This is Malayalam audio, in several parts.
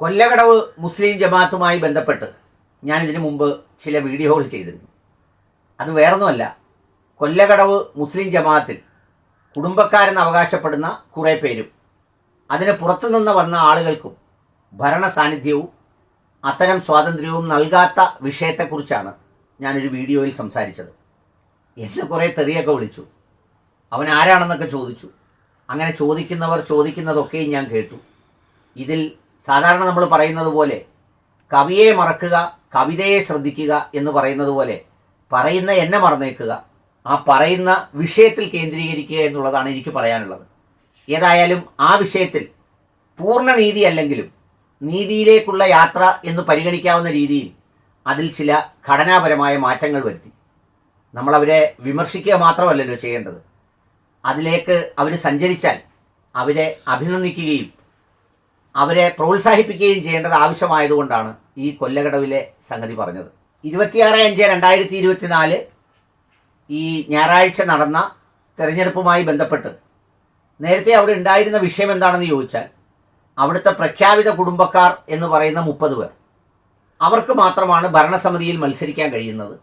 കൊല്ലകടവ് മുസ്ലിം ജമാഅത്തുമായി ബന്ധപ്പെട്ട് ഞാൻ ഇതിനു മുമ്പ് ചില വീഡിയോകൾ ചെയ്തിരുന്നു. അത് വേറൊന്നുമല്ല കൊല്ലകടവ് മുസ്ലിം ജമാഅത്തിൽ കുടുംബക്കാരെന്ന് അവകാശപ്പെടുന്ന കുറേ പേരും അതിന് പുറത്തുനിന്ന് വന്ന ആളുകൾക്കും ഭരണ സാന്നിധ്യവും അത്തരം സ്വാതന്ത്ര്യവും നൽകാത്ത വിഷയത്തെക്കുറിച്ചാണ് ഞാനൊരു വീഡിയോയിൽ സംസാരിച്ചത്. എന്നെ കുറേ തെറിയൊക്കെ വിളിച്ചു. അവൻ ആരാണെന്നൊക്കെ ചോദിച്ചു. അങ്ങനെ ചോദിക്കുന്നവർ ചോദിക്കുന്നതൊക്കെയും ഞാൻ കേട്ടു. ഇതിൽ സാധാരണ നമ്മൾ പറയുന്നത് പോലെ കവിയെ മറക്കുക കവിതയെ ശ്രദ്ധിക്കുക എന്ന് പറയുന്നത് പോലെ പറയുന്ന എന്നെ മറന്നേക്കുക ആ പറയുന്ന വിഷയത്തിൽ കേന്ദ്രീകരിക്കുക എന്നുള്ളതാണ് എനിക്ക് പറയാനുള്ളത്. ഏതായാലും ആ വിഷയത്തിൽ പൂർണ നീതി അല്ലെങ്കിലും നീതിയിലേക്കുള്ള യാത്ര എന്ന് പരിഗണിക്കാവുന്ന രീതിയിൽ അതിൽ ചില ഘടനാപരമായ മാറ്റങ്ങൾ വരുത്തി. നമ്മളവരെ വിമർശിക്കുക മാത്രമല്ലല്ലോ ചെയ്യേണ്ടത്. അതിലേക്ക് അവർ സഞ്ചരിച്ചാൽ അവരെ അഭിനന്ദിക്കുകയും അവരെ പ്രോത്സാഹിപ്പിക്കുകയും ചെയ്യേണ്ടത് ആവശ്യമായതുകൊണ്ടാണ് ഈ കൊല്ലകടവിലെ സംഗതി പറഞ്ഞത്. ഇരുപത്തിയാറ് അഞ്ച് രണ്ടായിരത്തി ഇരുപത്തിനാല് ഈ ഞായറാഴ്ച നടന്ന തെരഞ്ഞെടുപ്പുമായി ബന്ധപ്പെട്ട് നേരത്തെ അവിടെ ഉണ്ടായിരുന്ന വിഷയം എന്താണെന്ന് ചോദിച്ചാൽ അവിടുത്തെ പ്രഖ്യാപിത കുടുംബക്കാർ എന്ന് പറയുന്ന മുപ്പത് പേർ. അവർക്ക് മാത്രമാണ് ഭരണസമിതിയിൽ മത്സരിക്കാൻ കഴിയുന്നത്.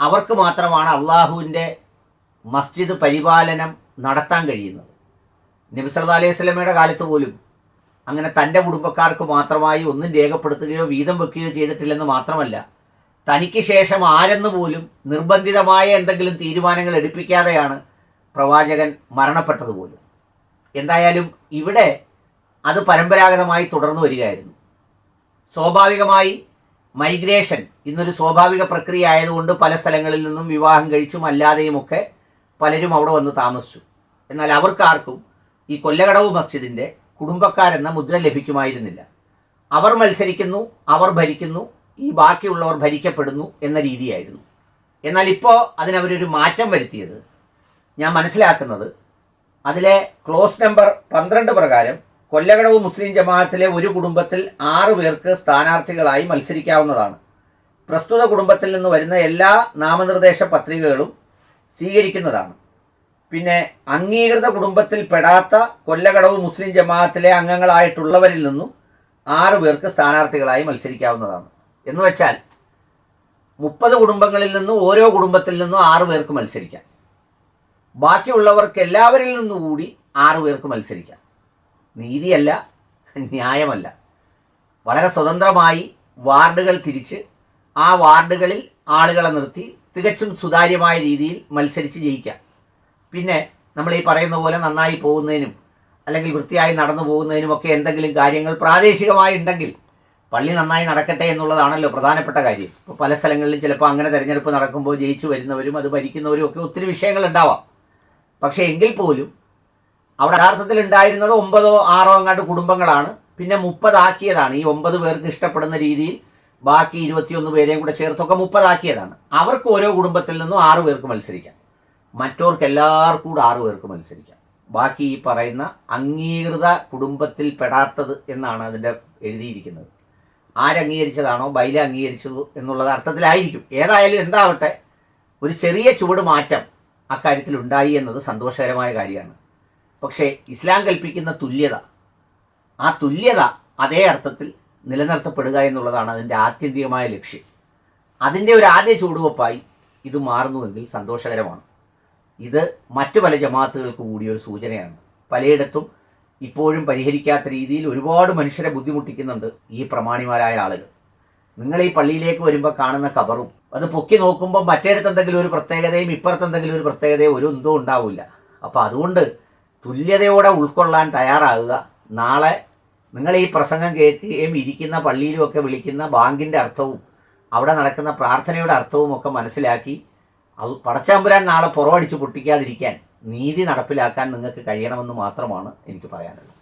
അവർക്ക് മാത്രമാണ് അള്ളാഹുവിന്റെ മസ്ജിദ് പരിപാലനം നടത്താൻ കഴിയുന്നത്. നബി സല്ലല്ലാഹു അലൈഹി സ്വലമയുടെ കാലത്ത് പോലും അങ്ങനെ തന്റെ കുടുംബക്കാർക്ക് മാത്രമായി ഒന്നും രേഖപ്പെടുത്തുകയോ വീതം വെക്കുകയോ ചെയ്തിട്ടില്ലെന്ന് മാത്രമല്ല തനിക്ക് ശേഷം ആരെന്ന് പോലും നിർബന്ധിതമായ എന്തെങ്കിലും തീരുമാനങ്ങൾ എടുപ്പിക്കാതെയാണ് പ്രവാചകൻ മരണപ്പെട്ടത് പോലും. എന്തായാലും ഇവിടെ അത് പരമ്പരാഗതമായി തുടർന്നു വരികയായിരുന്നു. സ്വാഭാവികമായി മൈഗ്രേഷൻ ഇന്നൊരു സ്വാഭാവിക പ്രക്രിയ ആയതുകൊണ്ട് പല സ്ഥലങ്ങളിൽ നിന്നും വിവാഹം കഴിച്ചും അല്ലാതെയുമൊക്കെ പലരും അവിടെ വന്ന് താമസിച്ചു. എന്നാൽ അവർക്കാർക്കും ഈ കൊല്ലകടവ് മസ്ജിദിന്റെ കുടുംബക്കാരെന്ന മുദ്ര ലഭിക്കുമായിരുന്നില്ല. അവർ മത്സരിക്കുന്നു അവർ ഭരിക്കുന്നു ഈ ബാക്കിയുള്ളവർ ഭരിക്കപ്പെടുന്നു എന്ന രീതിയായിരുന്നു. എന്നാൽ ഇപ്പോൾ അതിനവരൊരു മാറ്റം വരുത്തിയത് ഞാൻ മനസ്സിലാക്കുന്നത് അതിലെ ക്ലോസ് നമ്പർ പന്ത്രണ്ട് പ്രകാരം കൊല്ലകടവ് മുസ്ലിം ജമാഅത്തിലെ ഒരു കുടുംബത്തിൽ ആറ് പേർക്ക് സ്ഥാനാർത്ഥികളായി മത്സരിക്കാവുന്നതാണ്. പ്രസ്തുത കുടുംബത്തിൽ നിന്ന് വരുന്ന എല്ലാ നാമനിർദ്ദേശ പത്രികകളും സ്വീകരിക്കുന്നതാണ്. പിന്നെ അംഗീകൃത കുടുംബത്തിൽ പെടാത്ത കൊല്ലകടവ് മുസ്ലിം ജമാഅത്തിലെ അംഗങ്ങളായിട്ടുള്ളവരിൽ നിന്നും ആറ് പേർക്ക് സ്ഥാനാർത്ഥികളായി മത്സരിക്കാവുന്നതാണ്. എന്ന് വെച്ചാൽ മുപ്പത് കുടുംബങ്ങളിൽ നിന്നും ഓരോ കുടുംബത്തിൽ നിന്നും ആറു പേർക്ക് മത്സരിക്കാം. ബാക്കിയുള്ളവർക്ക് എല്ലാവരിൽ നിന്നും കൂടി ആറ് പേർക്ക് മത്സരിക്കാം. നീതിയല്ല ന്യായമല്ല. വളരെ സ്വതന്ത്രമായി വാർഡുകൾ തിരിച്ച് ആ വാർഡുകളിൽ ആളുകളെ നിർത്തി തികച്ചും സുതാര്യമായ രീതിയിൽ മത്സരിച്ച് ജയിക്കാം. പിന്നെ നമ്മൾ ഈ പറയുന്ന പോലെ നന്നായി പോകുന്നതിനും അല്ലെങ്കിൽ വൃത്തിയായി നടന്നു പോകുന്നതിനുമൊക്കെ എന്തെങ്കിലും കാര്യങ്ങൾ പ്രാദേശികമായി ഉണ്ടെങ്കിൽ പള്ളി നന്നായി നടക്കട്ടെ എന്നുള്ളതാണല്ലോ പ്രധാനപ്പെട്ട കാര്യം. ഇപ്പോൾ പല സ്ഥലങ്ങളിലും ചിലപ്പോൾ അങ്ങനെ തിരഞ്ഞെടുപ്പ് നടക്കുമ്പോൾ ജയിച്ചു വരുന്നവരും അത് ഭരിക്കുന്നവരും ഒക്കെ ഒത്തിരി വിഷയങ്ങൾ ഉണ്ടാവാം. പക്ഷേ എങ്കിൽ പോലും അവിടെ യഥാർത്ഥത്തിൽ ഉണ്ടായിരുന്നത് ഒമ്പതോ ആറോ അങ്ങാണ്ട് കുടുംബങ്ങളാണ്. പിന്നെ മുപ്പതാക്കിയതാണ്. ഈ ഒമ്പത് പേർക്ക് ഇഷ്ടപ്പെടുന്ന രീതിയിൽ ബാക്കി ഇരുപത്തിയൊന്ന് പേരെയും കൂടെ ചേർത്തൊക്കെ മുപ്പതാക്കിയതാണ്. അവർക്ക് ഓരോ കുടുംബത്തിൽ നിന്നും ആറ് പേർക്ക് മത്സരിക്കാം. മറ്റവർക്ക് എല്ലാവർക്കും കൂടെ ആറു പേർക്ക് മത്സരിക്കാം. ബാക്കി ഈ പറയുന്ന അംഗീകൃത കുടുംബത്തിൽ പെടാത്തത് എന്നാണ് അതിന്റെ എഴുതിയിരിക്കുന്നത്. ആരംഗീകരിച്ചതാണോ ബൈല അംഗീകരിച്ചത് എന്നുള്ളത് അർത്ഥത്തിലായിരിക്കും. ഏതായാലും എന്താവട്ടെ ഒരു ചെറിയ ചുവട് മാറ്റം അക്കാര്യത്തിൽ ഉണ്ടായി എന്നത് സന്തോഷകരമായ കാര്യമാണ്. പക്ഷേ ഇസ്ലാം കൽപ്പിക്കുന്ന തുല്യത ആ തുല്യത അതേ അർത്ഥത്തിൽ നിലനിർത്തപ്പെടുക എന്നുള്ളതാണ് അതിന്റെ ആത്യന്തികമായ ലക്ഷ്യം. അതിന്റെ ഒരു ആദ്യ ചുവടുവെപ്പായി ഇത് മാറുന്നുവെങ്കിൽ സന്തോഷകരമാണ്. ഇത് മറ്റു പല ജമാഅത്തുകൾക്ക് കൂടി ഒരു സൂചനയാണ്. പലയിടത്തും ഇപ്പോഴും പരിഹരിക്കാത്ത രീതിയിൽ ഒരുപാട് മനുഷ്യരെ ബുദ്ധിമുട്ടിക്കുന്നുണ്ട് ഈ പ്രമാണിമാരായ ആളുകൾ. നിങ്ങൾ ഈ പള്ളിയിലേക്ക് വരുമ്പോൾ കാണുന്ന കബറും അത് പൊക്കി നോക്കുമ്പോൾ മറ്റേടത്ത് എന്തെങ്കിലും ഒരു പ്രത്യേകതയും ഇപ്പുറത്ത് എന്തെങ്കിലും ഒരു പ്രത്യേകതയും ഒരു എന്തോ ഉണ്ടാവില്ല. അപ്പോൾ അതുകൊണ്ട് തുല്യതയോടെ ഉൾക്കൊള്ളാൻ തയ്യാറാകുക. നാളെ നിങ്ങൾ ഈ പ്രസംഗം കേൾക്കുകയും ഇരിക്കുന്ന പള്ളിയിലുമൊക്കെ വിളിക്കുന്ന ബാങ്കിന്റെ അർത്ഥവും അവിടെ നടക്കുന്ന പ്രാർത്ഥനയുടെ അർത്ഥവും ഒക്കെ മനസ്സിലാക്കി അത് പടച്ചാമ്പുരാൻ നാളെ പുറമടിച്ച് പൊട്ടിക്കാതിരിക്കാൻ നീതി നടപ്പിലാക്കാൻ നിങ്ങൾക്ക് കഴിയണമെന്ന് മാത്രമാണ് എനിക്ക് പറയാനുള്ളത്.